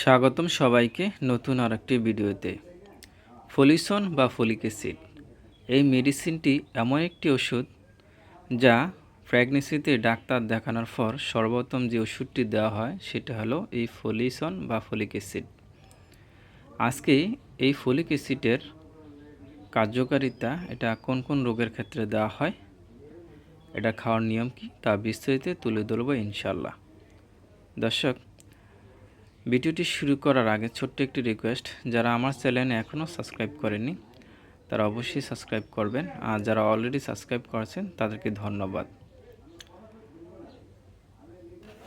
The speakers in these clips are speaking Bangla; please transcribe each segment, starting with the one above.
স্বাগতম সবাইকে নতুন আরেকটি ভিডিওতে। ফলিসন বা ফলিক অ্যাসিড এই মেডিসিনটি এমন একটি ওষুধ যা প্রেগনেন্সিতে ডাক্তার দেখানোর পর সর্বোত্তম যে ওষুধটি দেওয়া হয় সেটা হলো এই ফলিসন বা ফলিক অ্যাসিড আজকে এই ফলিক অ্যাসিডের কার্যকারিতা, এটা কোন কোন রোগের ক্ষেত্রে দেওয়া হয়, এটা খাওয়ার নিয়ম কি তা বিস্তারিত তুলে ধরবো ইনশাল্লাহ দর্শক ভিডিওটি শুরু করার আগে ছোট্ট একটি রিকোয়েস্ট যারা আমার চ্যানেলে এখনও সাবস্ক্রাইব করেনি তারা অবশ্যই সাবস্ক্রাইব করবেন, আর যারা অলরেডি সাবস্ক্রাইব করেছেন, তাদেরকে ধন্যবাদ।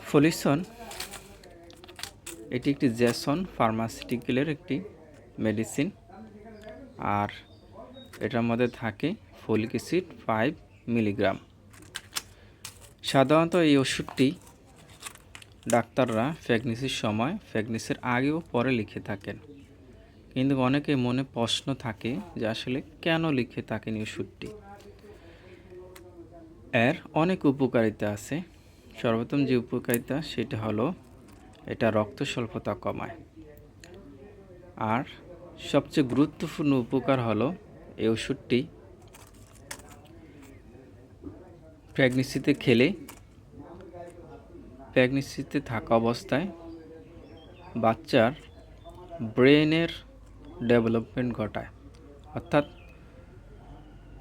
ফলিসন এটি একটি জ্যাসন ফার্মাসিউটিক্যালের একটি মেডিসিন আর এটার মধ্যে থাকে ফলিক অ্যাসিড ফাইভ মিলিগ্রাম সাধারণত এই ওষুধটি ডাক্তাররা প্রেগনেন্সির সময় প্রেগনেন্সির আগে ও পরে লিখে থাকেন। কিন্তু অনেকে মনে প্রশ্ন থাকে যে আসলে কেন লিখে থাকেন ওষুধটি এর অনেক উপকারিতা আছে। সর্বোত্তম যে উপকারিতা সেটা হলো এটা রক্ত স্বল্পতা কমায়। আর সবচেয়ে গুরুত্বপূর্ণ উপকার হলো এই ওষুধটি প্রেগনেন্সিতে খেলে প্রেগনেন্সিতে থাকা অবস্থায় বাচ্চার ব্রেনের ডেভেলপমেন্ট ঘটায়। অর্থাৎ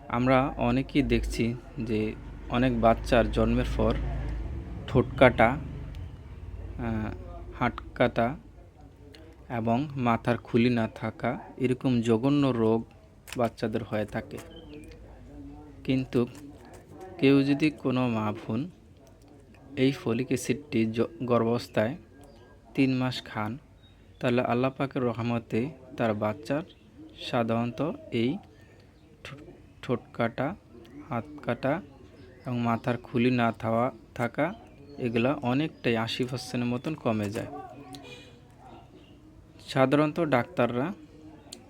আমরা অনেকেই দেখছি যে অনেক বাচ্চার জন্মের পর ঠোঁট কাটা হাট কাটা এবং মাথার খুলি না থাকা এরকম জঘন্য রোগ বাচ্চাদের হয়ে থাকে। কিন্তু কেউ যদি কোনো মা বোন এই ফলিক অ্যাসিডটি গর্ভাবস্থায় তিন মাস খান, তাহলে আল্লাহ পাকের রহমতে তার বাচ্চার সাধারণত এই ঠোঁট কাটা, হাত কাটা এবং মাথার খুলি না থাওয়া, থাকা এগুলা অনেকটাই আশি পার্সেন্টের মতন কমে যায়। সাধারণত ডাক্তাররা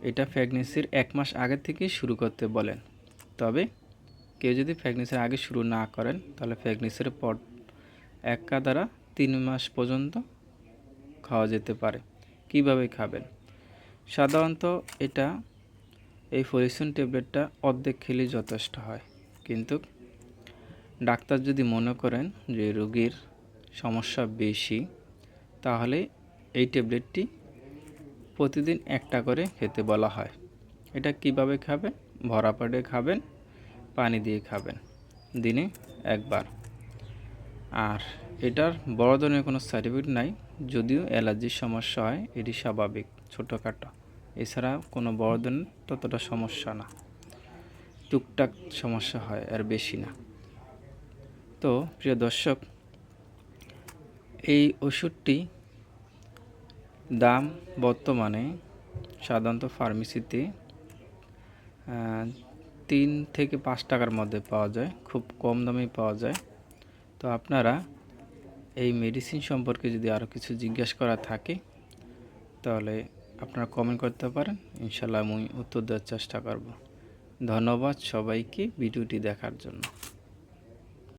এটা প্রেগনেন্সির এক মাস আগে থেকেই শুরু করতে বলেন। তবে কেউ যদি প্রেগনেন্সির আগে শুরু না করেন, তাহলে প্রেগনেন্সির পর এক দ্বারা তিন মাস পর্যন্ত খাওয়া যেতে পারে। কীভাবে খাবেন? সাধারণত এটা এই ফলিসন ট্যাবলেটটা অর্ধেক খেলেই যথেষ্ট হয়। কিন্তু ডাক্তার যদি মনে করেন যে রোগীর সমস্যা বেশি, তাহলে এই ট্যাবলেটটি প্রতিদিন একটা করে খেতে বলা হয়। এটা কীভাবে খাবেন? ভরা পেটে খাবেন, পানি দিয়ে খাবেন, দিনে একবার। আর এটার বড় ধরনের কোনো সার্টিফিকেট নাই, যদিও অ্যালার্জির সমস্যা হয়, এটি স্বাভাবিক, ছোটোখাটো। এছাড়া কোনো বড় ধরনের ততটা সমস্যা না। টুকটাক সমস্যা হয়, আর বেশি না। তো, প্রিয় দর্শক, এই ওষুধটি দাম বর্তমানে সাধারণত ফার্মেসিতে তিন থেকে পাঁচ টাকার মধ্যে পাওয়া যায়, খুব কম দামে পাওয়া যায়। তো আপনারা এই মেডিসিন সম্পর্কে যদি আরও কিছু জিজ্ঞেস করা থাকে, তাহলে আপনারা কমেন্ট করতে পারেন। ইনশাল্লাহ আমি উত্তর দেওয়ার চেষ্টা করব। ধন্যবাদ সবাইকে ভিডিওটি দেখার জন্য।